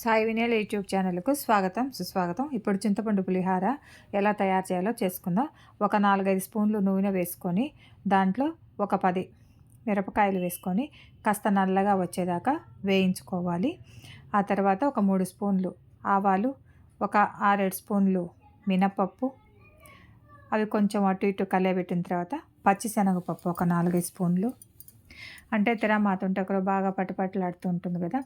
Sai వినేల YouTube ఛానల్కు స్వాగతం సుస్వాగతం. ఇప్పుడు చింతపండు పులిహార ఎలా తయారు చేయాలో చేసుకుందాం. ఒక నాలుగైదు స్పూన్లు నూనె వేసుకొని దాంట్లో ఒక పది మిరపకాయలు వేసుకొని కాస్త నల్లగా వచ్చేదాకా వేయించుకోవాలి. ఆ తర్వాత ఒక మూడు స్పూన్లు ఆవాలు ఒక ఆరేడు స్పూన్లు మినపప్పు అవి కొంచెం అటు ఇటు కలియబెట్టిన తర్వాత పచ్చిశనగపప్పు ఒక నాలుగైదు స్పూన్లు అంటే తిరమాత ఉంటే ఒకరు బాగా పట్టుపట్టులాడుతూ ఉంటుంది కదా.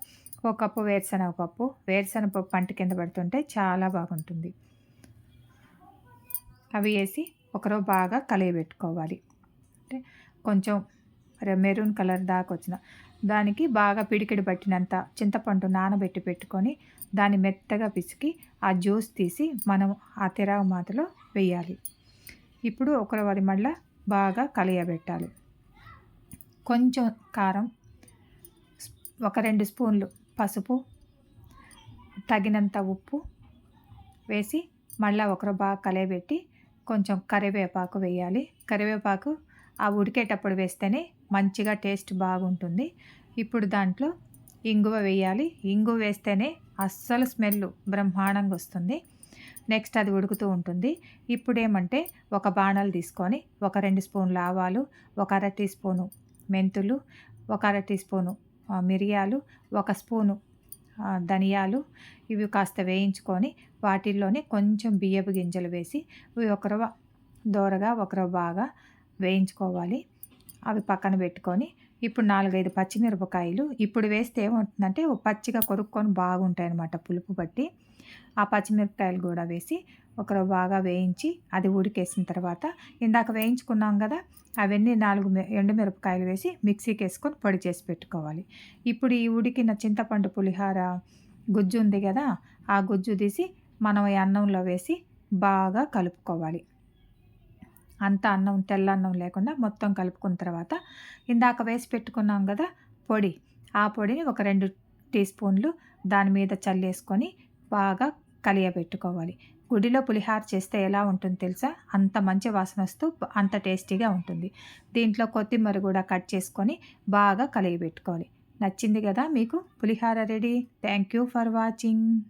ఒక కప్పు వేరుశనగ పప్పు. వేరుశనగ పప్పు పంట కింద పడుతుంటే చాలా బాగుంటుంది. అవి వేసి ఒకరో బాగా కలియబెట్టుకోవాలి. అంటే కొంచెం మెరూన్ కలర్ దాకా వచ్చిన దానికి బాగా పిడికిడి పట్టినంత చింతపండు నానబెట్టి పెట్టుకొని దాన్ని మెత్తగా పిసికి ఆ జ్యూస్ తీసి మనం ఆ తిరాగ మాతలో వేయాలి. ఇప్పుడు ఒకరి వారి మళ్ళీ బాగా కలియబెట్టాలి. కొంచెం కారం ఒక రెండు స్పూన్లు పసుపు తగినంత ఉప్పు వేసి మళ్ళీ ఒకరు బాగా కలయబెట్టి కొంచెం కరివేపాకు వేయాలి. కరివేపాకు ఆ ఉడికేటప్పుడు వేస్తేనే మంచిగా టేస్ట్ బాగుంటుంది. ఇప్పుడు దాంట్లో ఇంగువ వేయాలి. ఇంగువ వేస్తేనే అస్సలు స్మెల్ బ్రహ్మాండంగా వస్తుంది. నెక్స్ట్ అది ఉడుకుతూ ఉంటుంది. ఇప్పుడు ఏమంటే ఒక బాణాలు తీసుకొని ఒక రెండు స్పూన్లు ఆవాలు ఒక అర టీ స్పూను మెంతులు ఒక అర టీ స్పూను మిరియాలు ఒక స్పూను ధనియాలు ఇవి కాస్త వేయించుకొని వాటిల్లోనే కొంచెం బియ్యపు గింజలు వేసి ఇవి ఒకరవ దోరగా ఒకరవ బాగా వేయించుకోవాలి. అవి పక్కన పెట్టుకొని ఇప్పుడు నాలుగైదు పచ్చిమిరపకాయలు. ఇప్పుడు వేస్తే ఏమవుతుందంటే పచ్చిగా కొరుక్కొని బాగుంటాయి అన్నమాట పులుపు బట్టి. ఆ పచ్చిమిరపకాయలు కూడా వేసి ఒకరు బాగా వేయించి అది ఉడికేసిన తర్వాత ఇందాక వేయించుకున్నాం కదా అవన్నీ నాలుగు ఎండుమిరపకాయలు వేసి మిక్సీకి వేసుకొని పొడి చేసి పెట్టుకోవాలి. ఇప్పుడు ఈ ఉడికిన చింతపండు పులిహార గుజ్జు ఉంది కదా ఆ గుజ్జు తీసి మనం ఈ అన్నంలో వేసి బాగా కలుపుకోవాలి. అంత అన్నం తెల్ల అన్నం లేకుండా మొత్తం కలుపుకున్న తర్వాత ఇందాక వేసి పెట్టుకున్నాం కదా పొడి ఆ పొడిని ఒక రెండు టీ స్పూన్లు దాని మీద చల్లేసుకొని బాగా కలియబెట్టుకోవాలి. గుడిలో పులిహార చేస్తే ఎలా ఉంటుంది తెలుసా? అంత మంచి వాసన వస్తూ అంత టేస్టీగా ఉంటుంది. దీంట్లో కొత్తిమీర కూడా కట్ చేసుకొని బాగా కలియబెట్టుకోవాలి. నచ్చింది కదా మీకు? Pulihora ready. Thank you for watching.